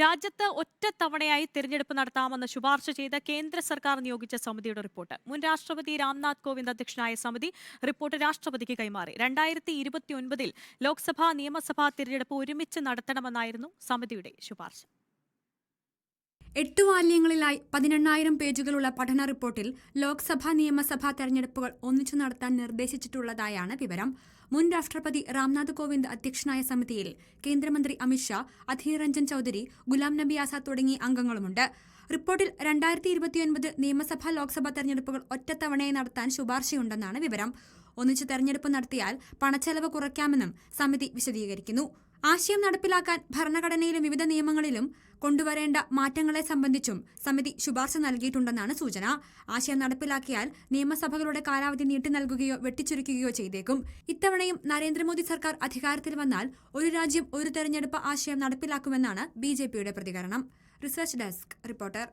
രാജ്യത്ത് ഒറ്റത്തവണയായി തിരഞ്ഞെടുപ്പ് നടത്താമെന്ന് ശുപാർശ ചെയ്ത കേന്ദ്ര സർക്കാർ നിയോഗിച്ച സമിതിയുടെ റിപ്പോർട്ട്. മുൻ രാഷ്ട്രപതി രാംനാഥ് കോവിന്ദ് അധ്യക്ഷനായ സമിതി റിപ്പോർട്ട് രാഷ്ട്രപതിക്ക് കൈമാറി. രണ്ടായിരത്തി ഇരുപത്തിയൊൻപതിൽ ലോക്സഭാ നിയമസഭാ തിരഞ്ഞെടുപ്പ് ഒരുമിച്ച് നടത്തണമെന്നായിരുന്നു സമിതിയുടെ ശുപാർശ. എട്ട് വാല്യങ്ങളിലായി പതിനെണ്ണായിരം പേജുകളുള്ള പഠന റിപ്പോർട്ടിൽ ലോക്സഭാ നിയമസഭാ തെരഞ്ഞെടുപ്പുകൾ ഒന്നിച്ചു നടത്താൻ നിർദ്ദേശിച്ചിട്ടുള്ളതായാണ് വിവരം. മുൻ രാഷ്ട്രപതി രാംനാഥ് കോവിന്ദ് അധ്യക്ഷനായ സമിതിയിൽ കേന്ദ്രമന്ത്രി അമിത്ഷാ അധീർ രഞ്ജൻ ചൌധരി ഗുലാം നബി ആസാദ് തുടങ്ങിയ അംഗങ്ങളുമുണ്ട്. റിപ്പോർട്ടിൽ രണ്ടായിരത്തി ഇരുപത്തിയൊൻപത് നിയമസഭാ ലോക്സഭാ തെരഞ്ഞെടുപ്പുകൾ ഒറ്റത്തവണയായി നടത്താൻ ശുപാർശയുണ്ടെന്നാണ് വിവരം. ഒന്നിച്ച് തെരഞ്ഞെടുപ്പ് നടത്തിയാൽ പണച്ചെലവ് കുറയ്ക്കാമെന്നും സമിതി വിശദീകരിക്കുന്നു. ആശയം നടപ്പിലാക്കാൻ ഭരണഘടനയിലും വിവിധ നിയമങ്ങളിലും കൊണ്ടുവരേണ്ട മാറ്റങ്ങളെ സംബന്ധിച്ചും സമിതി ശുപാർശ നൽകിയിട്ടുണ്ടെന്നാണ് സൂചന. ആശയം നടപ്പിലാക്കിയാൽ നിയമസഭകളുടെ കാലാവധി നീട്ടി നൽകുകയോ വെട്ടിച്ചുരുക്കുകയോ ചെയ്തേക്കും. ഇത്തവണയും നരേന്ദ്രമോദി സർക്കാർ അധികാരത്തിൽ വന്നാൽ ഒരു രാജ്യം ഒരു തെരഞ്ഞെടുപ്പ് ആശയം നടപ്പിലാക്കുമെന്നാണ് ബി പ്രതികരണം. Research desk reporter.